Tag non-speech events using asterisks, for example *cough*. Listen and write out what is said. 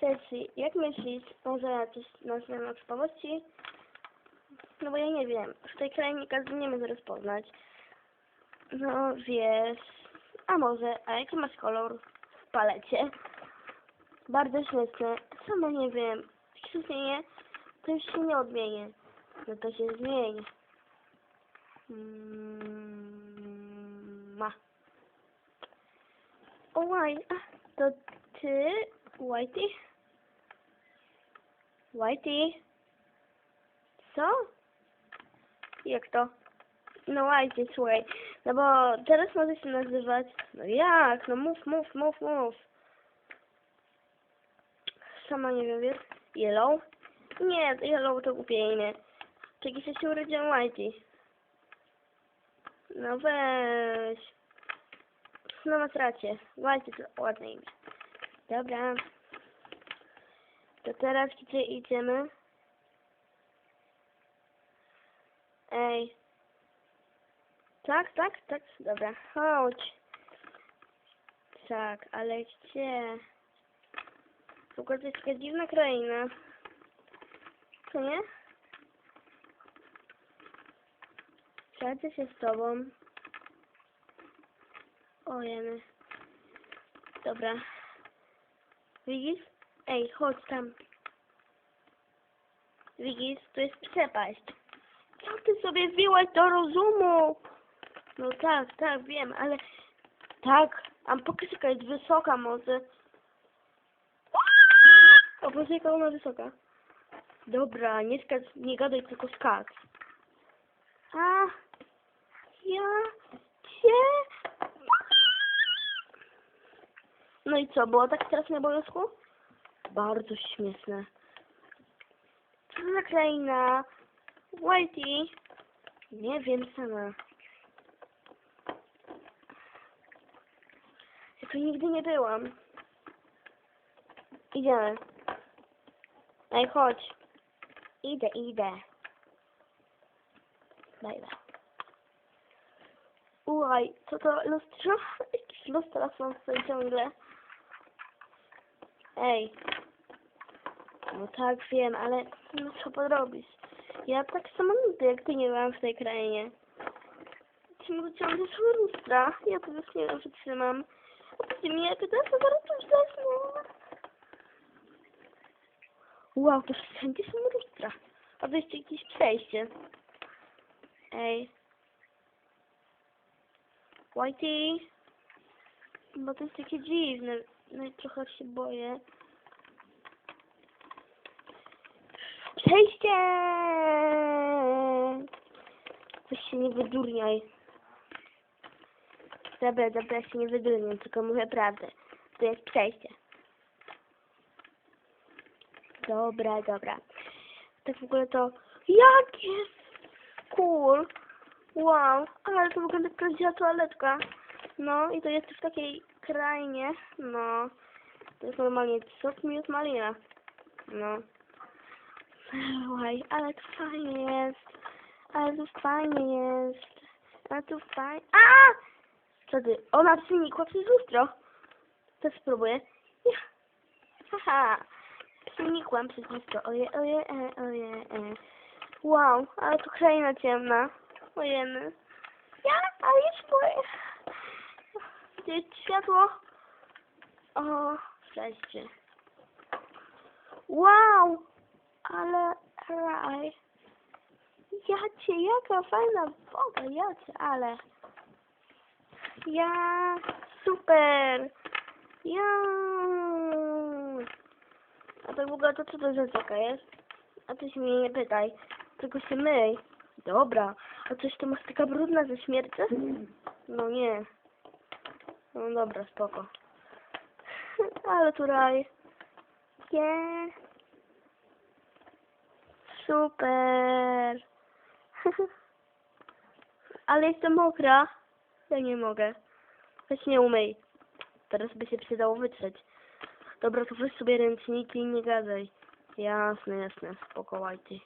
Ceci, jak myślisz, może jacyś nazwiemy przypadłości? No bo ja nie wiem, w tej krainie każdy nie może rozpoznać. No wiesz, a może, a jaki masz kolor w palecie? Bardzo śmieszne, sama nie wiem. Jak się zmienię, to już się nie odmienię. No to się zmieni. Mm, ma. O, łaj, a, to ty, Whitey? Whitey? Co? Jak to? No Whitey, słuchaj. No bo teraz może się nazywać... No jak? No mów, mów, mów, mów. Sama nie wiem, wiesz? Yellow? Nie, Yellow to głupie imię. Czeki się się urodziłem Whitey. No weź. No masz rację. Whitey to ładne imię. Dobra. To teraz gdzie idziemy? Ej. Tak, tak, tak. Dobra, chodź. Tak, ale gdzie? W ogóle to jest taka dziwna kraina. Co nie? Przejdę się z tobą. Ojemy. Dobra. Widzisz? Ej, chodź tam. Widzisz? To jest przepaść. Co ty sobie wbiłaś do rozumu? No tak, tak, wiem, ale... Tak, a pokaż jaka jest wysoka może. O, Boże, jaka ona wysoka. Dobra, nie skacz, nie gadaj, tylko skacz. A, ja cię... No i co, było tak teraz na obowiązku? Bardzo śmieszne. Co za kraina? Whitey? Nie wiem sama. Ja tu nigdy nie byłam. Idziemy. Ej, chodź. Idę, idę. Bye. Uaj, co to lustro? *laughs* Jakieś lustra są tutaj ciągle. Ej. No tak, wiem, ale no co podrobisz? Ja tak samo nigdy jak ty nie byłam w tej krainie. Ciągle ciągle są lustra. Ja to już nie wiem, czy trzymam. A ty mnie jak to zaraz tu zasnę. Wow, to wszędzie są lustra. A to jakieś przejście. Ej. Whitey. Bo to jest takie dziwne. No i trochę się boję. Przejście! Weź się nie wydurniaj. Dobra, dobra, się nie wydurniam, tylko mówię prawdę. To jest przejście. Dobra, dobra. Tak w ogóle to... Jak jest cool! Wow, ale to wygląda jak prawdziwa toaletka. No i to jest w takiej krainie. No. To jest normalnie sok miód malina. No. Słuchaj, ale to fajnie jest. Ale to fajnie jest. Ale to fajnie... A! Ty? Ona przenikła przez lustro. To spróbuję. Haha. Przenikłam przez lustro. Oje, oje, e, oje, e. Wow, ale to kraina ciemna. Ojemy. Ja, ale jest boję. Gdzie jest światło? O, przejście. Wow, ale raj. Jacie, jaka fajna woda, jacie, ale. Ja, super. Ja. A tak w ogóle to co to za rzeka jest? A ty się mnie nie pytaj, tylko się myj. Dobra, a coś to masz taka brudna ze śmierci? No nie. No dobra, spoko. *laughs* Ale tu raj. Nie. Super. *laughs* Ale jestem mokra. Ja nie mogę. Weź nie umyj. Teraz by się przydało wytrzeć. Dobra, to weź sobie ręczniki i nie gadaj. Jasne, jasne. Spoko, Whitey.